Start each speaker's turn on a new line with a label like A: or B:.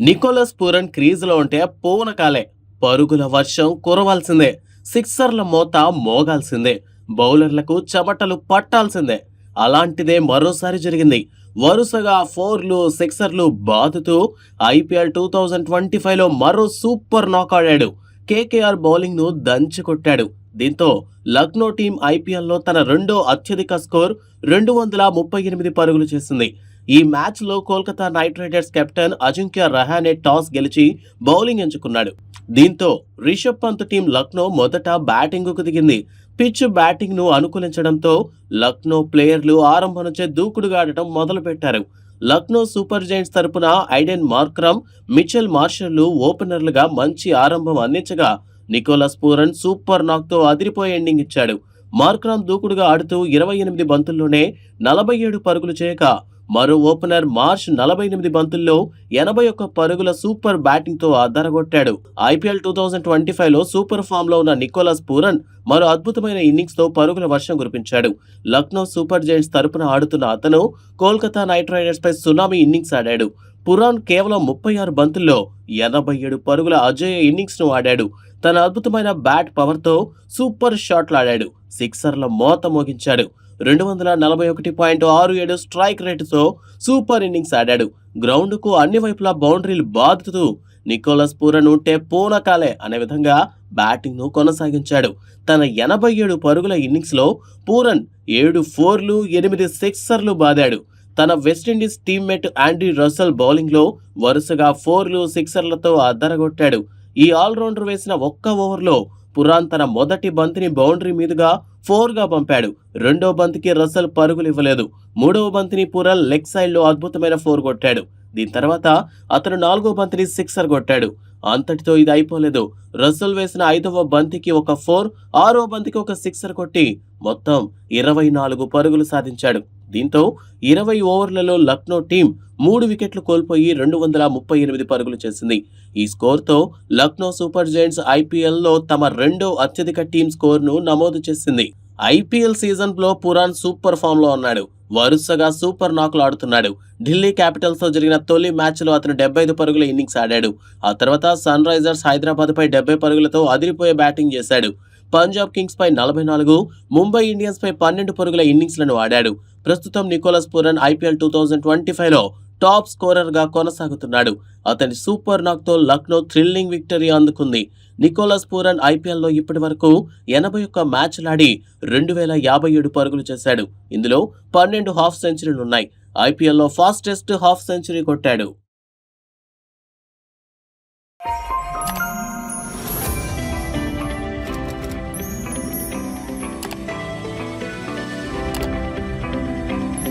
A: Nicholas Pooran క్రీజులో ఉంటే పూనకాలే. పరుగుల వర్షం కురవాల్సిందే. సిక్సర్ల మోత మోగాల్సిందే. బౌలర్లకు చెమటలు పట్టాల్సిందే. అలాంటిదే మరోసారి జరిగింది. వరుసగా ఫోర్లు సిక్సర్లు బాదుతూ ఐపీఎల్ టూ థౌజండ్ ట్వంటీ ఫైవ్లో మరో సూపర్ నాక్ ఆడాడు. కేకేఆర్ బౌలింగ్ను దంచికొట్టాడు. దీంతో లక్నో టీం ఐపీఎల్లో తన రెండో అత్యధిక స్కోర్ రెండు వందల ముప్పై ఎనిమిది పరుగులు చేసింది. ఈ మ్యాచ్లో Kolkata knight riders captain Ajinkya Rahane toss గెలిచి బౌలింగ్ ఎంచుకున్నాడు. దీంతో రిషబ్ పంత్ టీం లక్నో మొదట బ్యాటింగ్కు దిగింది. పిచ్ బ్యాటింగ్ను అనుకూలించడంతో లక్నో ప్లేయర్లు ఆరంభం నుంచే దూకుడుగా ఆడటం మొదలుపెట్టారు. లక్నో సూపర్ జైంట్స్ తరపున ఐడెన్ మార్క్రమ్ మిచెల్ మార్షల్లు ఓపెనర్లుగా మంచి ఆరంభం అందించగా నికోలస్ పూరన్ సూపర్ నాక్తో అదిరిపోయే ఎండింగ్ ఇచ్చాడు. మార్క్రామ్ దూకుడుగా ఆడుతూ ఇరవై ఎనిమిది బంతుల్లోనే నలభై ఏడు పరుగులు చేయక మరో ఓపెనర్ మార్చ్ నలభై ఎనిమిది బంతుల్లో ఎనభై ఒక్క పరుగుల సూపర్ బ్యాటింగ్తో అద్దరగొట్టాడు ఐపీఎల్ టూ థౌజండ్ ట్వంటీ ఫైవ్లో సూపర్ ఫామ్లో ఉన్న నికోలస్ పూరన్ మరో అద్భుతమైన ఇన్నింగ్స్తో పరుగుల వర్షం కురిపించాడు. లక్నో సూపర్ జైంట్స్ తరపున ఆడుతున్న అతను కోల్కతా నైట్ రైడర్స్ పై సునామీ ఇన్నింగ్స్ ఆడాడు. పురాన్ కేవలం ముప్పై ఆరు బంతుల్లో ఎనభై ఏడు పరుగుల అజేయ ఇన్నింగ్స్ను ఆడాడు. తన అద్భుతమైన బ్యాట్ పవర్తో సూపర్ షాట్లు ఆడాడు. సిక్సర్ల మోత మోగించాడు. రెండు వందల నలభై ఒకటి పాయింట్ ఆరు ఏడు స్ట్రైక్ రేటుతో సూపర్ ఇన్నింగ్స్ ఆడాడు. గ్రౌండ్కు అన్ని వైపులా బౌండరీలు బాదుతూ నికోలస్ పూరన్ ఉంటే పూనకాలే అనే విధంగా బ్యాటింగ్ను కొనసాగించాడు. తన ఎనభై ఏడు పరుగుల ఇన్నింగ్స్లో పూరన్ ఏడు ఫోర్లు ఎనిమిది సిక్సర్లు బాదాడు. తన వెస్టిండీస్ టీమ్మేట్ యాండీ రసల్ బౌలింగ్లో వరుసగా ఫోర్లు సిక్సర్లతో అద్దరగొట్టాడు. ఈ ఆల్రౌండర్ వేసిన ఒక్క ఓవర్లో పురాన్ తన మొదటి బంతిని బౌండరీ మీదుగా ఫోర్గా పంపాడు. రెండో బంతికి రసల్ పరుగులు ఇవ్వలేదు. మూడవ బంతిని పురల్ లెగ్ సైడ్లో అద్భుతమైన ఫోర్ కొట్టాడు. దీని తర్వాత అతను నాలుగో బంతిని సిక్సర్ కొట్టాడు. అంతటితో ఇది అయిపోలేదు. రసల్ వేసిన ఐదవ బంతికి ఒక ఫోర్ ఆరో బంతికి ఒక సిక్సర్ కొట్టి మొత్తం ఇరవై నాలుగు పరుగులు సాధించాడు. దీంతో ఇరవై ఓవర్లలో లక్నో టీం మూడు వికెట్లు కోల్పోయి రెండు వందల ముప్పై ఎనిమిది పరుగులు చేసింది. ఈ స్కోర్తో లక్నో సూపర్ జైంట్స్ ఐపీఎల్లో తమ రెండో అత్యధిక టీం స్కోర్ను నమోదు చేసింది. ఐపీఎల్ సీజన్లో పురాన్ సూపర్ ఫామ్లో ఉన్నాడు. వరుసగా సూపర్ నాకులు ఆడుతున్నాడు. ఢిల్లీ క్యాపిటల్స్తో జరిగిన తొలి మ్యాచ్లో అతను డెబ్బై ఐదు పరుగుల ఇన్నింగ్స్ ఆడాడు. ఆ తర్వాత సన్ రైజర్స్ హైదరాబాద్ పై డెబ్బై పరుగులతో అదిరిపోయే బ్యాటింగ్ చేశాడు. పంజాబ్ కింగ్స్ పై నలభై నాలుగు ముంబై ఇండియన్స్ పై పన్నెండు పరుగుల ఇన్నింగ్స్లను ఆడాడు. ప్రస్తుతం Nicholas Pooran IPL two thousand twenty ఫైవ్లో టాప్ స్కోరర్గా కొనసాగుతున్నాడు. అతని సూపర్ నాక్తో లక్నో థ్రిల్లింగ్ విక్టరీ అందుకుంది. నికోలస్ పూరన్ ఐపీఎల్లో ఇప్పటి వరకు ఎనభై ఒక్క మ్యాచ్లాడి రెండు వేల యాభై ఏడు పరుగులు చేశాడు. ఇందులో పన్నెండు హాఫ్ సెంచరీలున్నాయి. ఐపీఎల్లో ఫాస్టెస్ట్ హాఫ్ సెంచరీ కొట్టాడు.